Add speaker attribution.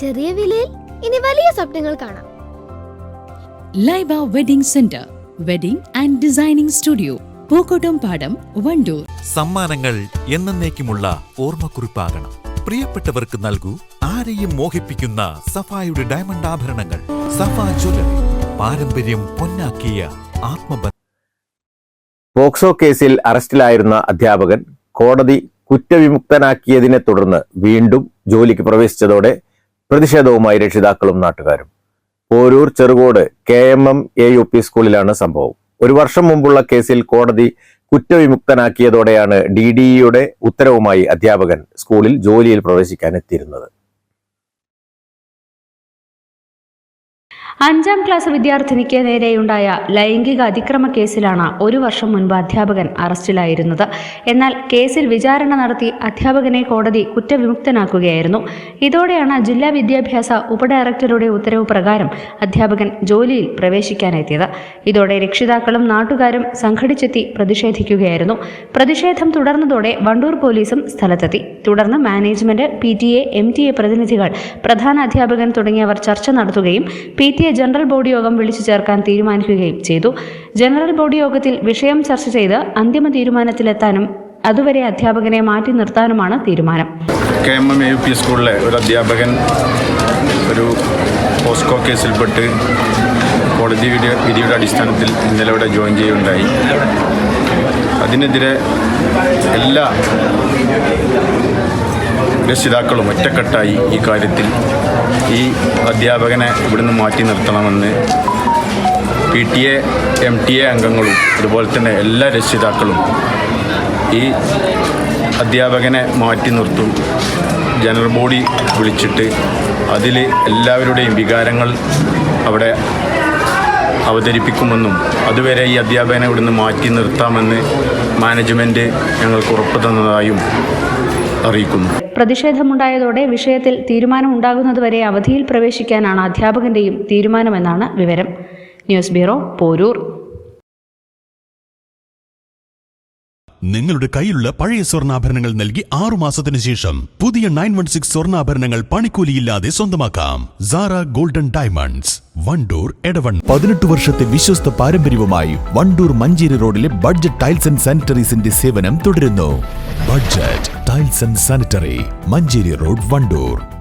Speaker 1: ചെറിയ വിലയിൽ ഇനി വലിയ സ്വപ്നങ്ങൾ കാണാം.
Speaker 2: Laiba wedding centre wedding and designing studio Pookkottumpadam Wandoor.
Speaker 3: സമ്മാനങ്ങൾ എന്നേക്കുമുള്ള ഓർമ്മക്കുറിപ്പാകണം. പ്രിയപ്പെട്ടവർക്ക് നൽകൂ ആരെയും മോഹിപ്പിക്കുന്ന സഫായുടെ ഡയമണ്ട് ആഭരണങ്ങൾ. സഫ ജ്വല്ലറി പാരമ്പര്യം പൊന്നാക്കിയ ആത്മബന്ധം
Speaker 4: പോക്സോ കേസിൽ അറസ്റ്റിലായിരുന്ന അധ്യാപകൻ കോടതി കുറ്റവിമുക്തനാക്കിയതിനെ തുടർന്ന് വീണ്ടും ജോലിക്ക് പ്രവേശിച്ചതോടെ പ്രതിഷേധവുമായി രക്ഷിതാക്കളും നാട്ടുകാരും. Poroor Cherukode K M M A U P സ്കൂളിലാണ് സംഭവം. ഒരു വർഷം മുമ്പുള്ള കേസിൽ കോടതി കുറ്റവിമുക്തനാക്കിയതോടെയാണ് ഡി ഡി ഇയുടെ ഉത്തരവുമായി അധ്യാപകൻ സ്കൂളിൽ ജോലിയിൽ പ്രവേശിക്കാൻ എത്തിയിരുന്നത്
Speaker 5: അഞ്ചാം ക്ലാസ് വിദ്യാർത്ഥിനിക്ക് നേരെയുണ്ടായ ലൈംഗിക അതിക്രമ കേസിലാണ് ഒരു വർഷം മുൻപ് അധ്യാപകൻ അറസ്റ്റിലായിരുന്നത്. എന്നാൽ കേസിൽ വിചാരണ നടത്തി അധ്യാപകനെ കോടതി കുറ്റവിമുക്തനാക്കുകയായിരുന്നു. ഇതോടെയാണ് ജില്ലാ വിദ്യാഭ്യാസ ഉപഡയറക്ടറുടെ ഉത്തരവ് പ്രകാരം അധ്യാപകൻ ജോലിയിൽ പ്രവേശിക്കാനെത്തിയത്. ഇതോടെ രക്ഷിതാക്കളും നാട്ടുകാരും സംഘടിച്ചെത്തി പ്രതിഷേധിക്കുകയായിരുന്നു. പ്രതിഷേധം തുടർന്നതോടെ വണ്ടൂർ പോലീസും സ്ഥലത്തെത്തി. തുടർന്ന് management P T A M T A പ്രതിനിധികൾ പ്രധാന അധ്യാപകൻ തുടങ്ങിയവർ ചർച്ച നടത്തുകയും P T A general body യോഗം വിളിച്ചു ചേർക്കാൻ തീരുമാനിക്കുകയും ചെയ്തു. ജനറൽ ബോഡി യോഗത്തിൽ വിഷയം ചർച്ച ചെയ്ത് അന്തിമ തീരുമാനത്തിലെത്താനും അതുവരെ അധ്യാപകനെ മാറ്റി നിർത്താനുമാണ് തീരുമാനം.
Speaker 6: K M M A U P സ്കൂളിലെ ഒരു അധ്യാപകൻ ഒരു പോസ്കോ കേസിൽപ്പെട്ട് കോടതി വിധി വിധിയുടെ അടിസ്ഥാനത്തിൽ ഇന്നലെ ഇവിടെ ജോയിൻ ചെയ്യുകയുണ്ടായി. അതിനെതിരെ എല്ലാ രക്ഷിതാക്കളും ഒറ്റക്കെട്ടായി ഈ കാര്യത്തിൽ ഈ അധ്യാപകനെ ഇവിടുന്ന് മാറ്റി നിർത്തണമെന്ന് P T A M T A അംഗങ്ങളും അതുപോലെ തന്നെ എല്ലാ രക്ഷിതാക്കളും ഈ അധ്യാപകനെ മാറ്റി നിർത്തും. ജനറൽ ബോഡി വിളിച്ചിട്ട് അതിൽ എല്ലാവരുടെയും വികാരങ്ങൾ അവിടെ അവതരിപ്പിക്കുമെന്നും അതുവരെ ഈ അധ്യാപകനെ ഇവിടുന്ന് മാറ്റി നിർത്താമെന്ന് മാനേജ്മെന്റ് ഞങ്ങൾക്ക് ഉറപ്പ് തന്നതായും അറിയിക്കുന്നു.
Speaker 5: പ്രതിഷേധമുണ്ടായതോടെ വിഷയത്തിൽ തീരുമാനം ഉണ്ടാകുന്നതുവരെ അവധിയിൽ പ്രവേശിക്കാനാണ് അധ്യാപകന്റെയും തീരുമാനമെന്നാണ് വിവരം. News bureau Porur.
Speaker 7: നിങ്ങളുടെ കയ്യിലുള്ള പഴയ സ്വർണാഭരണങ്ങൾ നൽകി ആറു മാസത്തിന് ശേഷം പുതിയ നയൻ വൺ സിക്സ് സ്വർണാഭരണങ്ങൾ പണിക്കൂലിയില്ലാതെ സ്വന്തമാക്കാം. സാറ ഗോൾഡൻ ഡയമണ്ട്സ് വണ്ടൂർ എടവൺ
Speaker 8: പതിനെട്ട് വർഷത്തെ വിശ്വസ്ത പാരമ്പര്യവുമായി വണ്ടൂർ മഞ്ചേരി റോഡിലെ ബഡ്ജറ്റ് ടൈൽസ് ആൻഡ് സാനിറ്ററീസിന്റെ സേവനം തുടരുന്നു. Budget tiles and sanitary Manjeri road Wandoor.